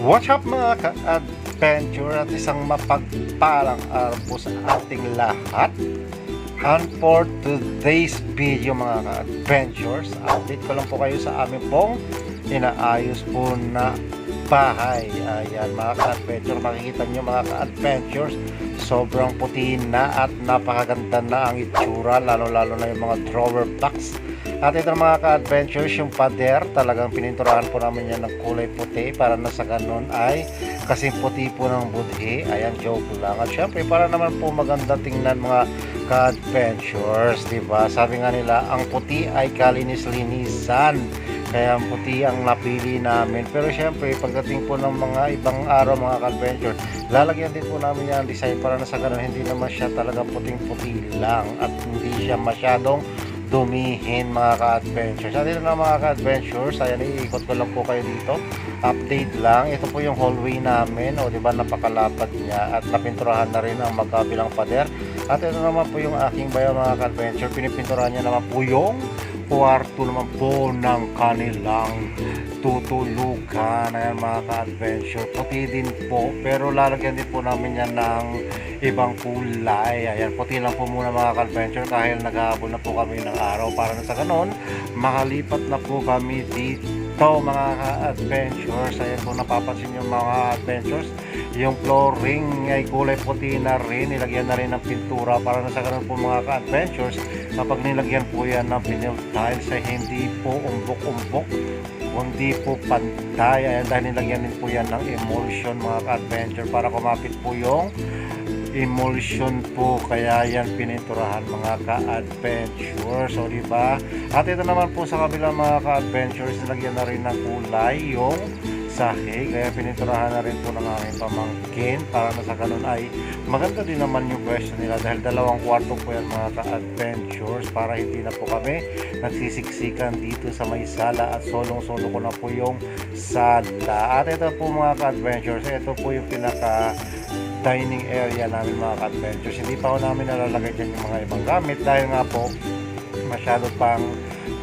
What's up mga ka-adventure at isang mapagpalang araw po sa ating lahat. And for today's video mga ka-adventures, update ko lang po kayo sa amin pong inaayos po na bahay. Ayan mga ka-adventure, makikita nyo mga ka-adventures, sobrang puti na at napakaganda na ang itsura, lalo-lalo na yung mga drawer box at ito mga ka-adventures, yung pader, talagang pininturahan po namin yan ng kulay puti para na sa ganun ay kasing puti po ng budhi. Ayan, joke lang. At syempre, para naman po maganda tingnan mga ka-adventures, di ba? Sabi nga nila, ang puti ay kalinis-linisan. Kaya ang puti ang napili namin. Pero syempre, pagdating po ng mga ibang araw mga ka-adventure, lalagyan din po namin yan design para na sa ganun, hindi naman siya talaga puting-puti lang at hindi siya masyadong dumihin mga ka-adventures. At ito na mga ka-adventures, ayan, iikot ko lang po kayo dito. Update lang. Ito po yung hallway namin. O, di ba, napakalapad niya. At napinturahan na rin ang magkabilang pader. At ito naman po yung aking bayo mga ka-adventure. Pinipinturahan niya naman po yung kwarto naman po ng kanilang tutulugan. Ayan mga ka-adventure. Puti din po. Pero lalagyan din po namin yan ng ibang kulay. Ayan, puti lang po muna mga ka-adventure dahil naghahabol na po kami ng araw para na sa ganon. Makalipat na po kami dito mga ka-adventures. Ayan po napapansin yung mga adventures. Yung flooring ay kulay puti na rin. Nilagyan na rin ng pintura para na sa ganon po mga ka-adventures. Kapag nilagyan po yan ng vinyl tiles ay hindi po umbok-umbok kundi po pantay. Ayan, dahil nilagyan din po yan ng emulsion mga ka-adventure para kumapit po yung emulsion po kaya yan pininturahan mga ka-adventure so di ba at ito naman po sa kabilang mga ka-adventures nilagyan na rin ng kulay yung sahig kaya pininturahan na rin po ng aming pamangkin para na sa ganun ay maganda din naman yung pwesto nila dahil dalawang kwarto po yan mga ka-adventures para hindi na po kami nagsisiksikan dito sa may sala at solong-solo ko na po yung sala at ito po mga ka-adventures ito po yung pinaka dining area namin mga ka-adventures. Hindi pa ho namin nalalagay dyan yung mga ibang gamit dahil nga po masyado pang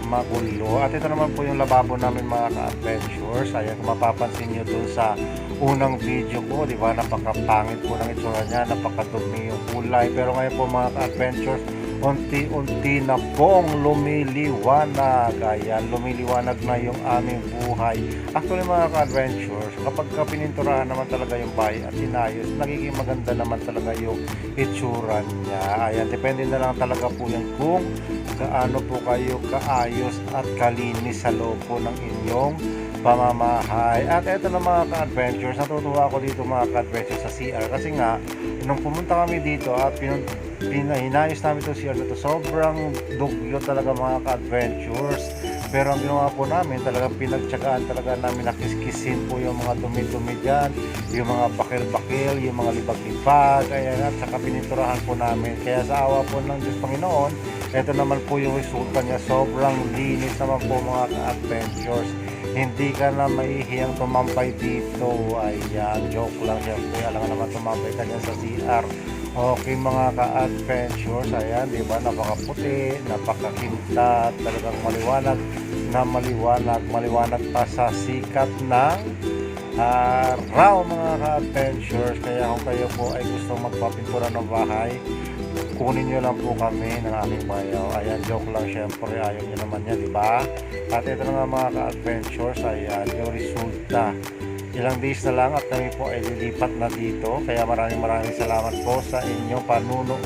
magulo. At ito naman po yung lababo namin mga ka-adventures. Ayan, kung mapapansin nyo dun sa unang video ko, di ba, napakapangit po ng itsura niya, napakadumi yung kulay. Pero ngayon po mga ka-adventures, unti-unti na pong lumiliwanag. Ayan, lumiliwanag na yung aming buhay. Actually mga ka-adventures, kapag ka naman talaga yung bahay at inayos, nagiging maganda naman talaga yung itsura niya. Ayan, depende na lang talaga po yan kung gaano po kayo kaayos at kalinis sa loob po ng inyong pamamahay. At eto na mga ka-adventures, natutuwa ako dito mga ka-adventures sa CR kasi nga, nung pumunta kami dito at pinun pinahinayos namin itong CR na to, sobrang dugyo talaga mga ka-adventures. Pero ang ginawa po namin, talagang pinagtsagaan talaga namin nakiskisin po yung mga dumi-dumi dyan, yung mga bakil-bakil, yung mga libag-libag, ayan, at saka pininturahan po namin. Kaya sa awa po ng Diyos Panginoon, ito naman po yung resulta niya, sobrang linis naman po mga ka-adventures. Hindi ka na maihiyang tumampay dito. Ayan, joke lang syempre. Alam naman tumampay ka dyan sa CR. Okay mga ka-adventures, ayan, di ba? Napakaputi, napakakintat, talagang maliwanag na maliwanag, maliwanag pa sa sikat ng araw mga ka-adventures. Kaya kung kayo po ay gusto magpapintura ng bahay, kunin nyo lang po kami ng aming bayaw. Ayan, joke lang syempre, ayaw nyo naman yan, di ba? At ito na nga mga ka-adventures, ayan, yung ilang days na lang at kami po ay lilipat na dito. Kaya maraming maraming salamat po sa inyong panunood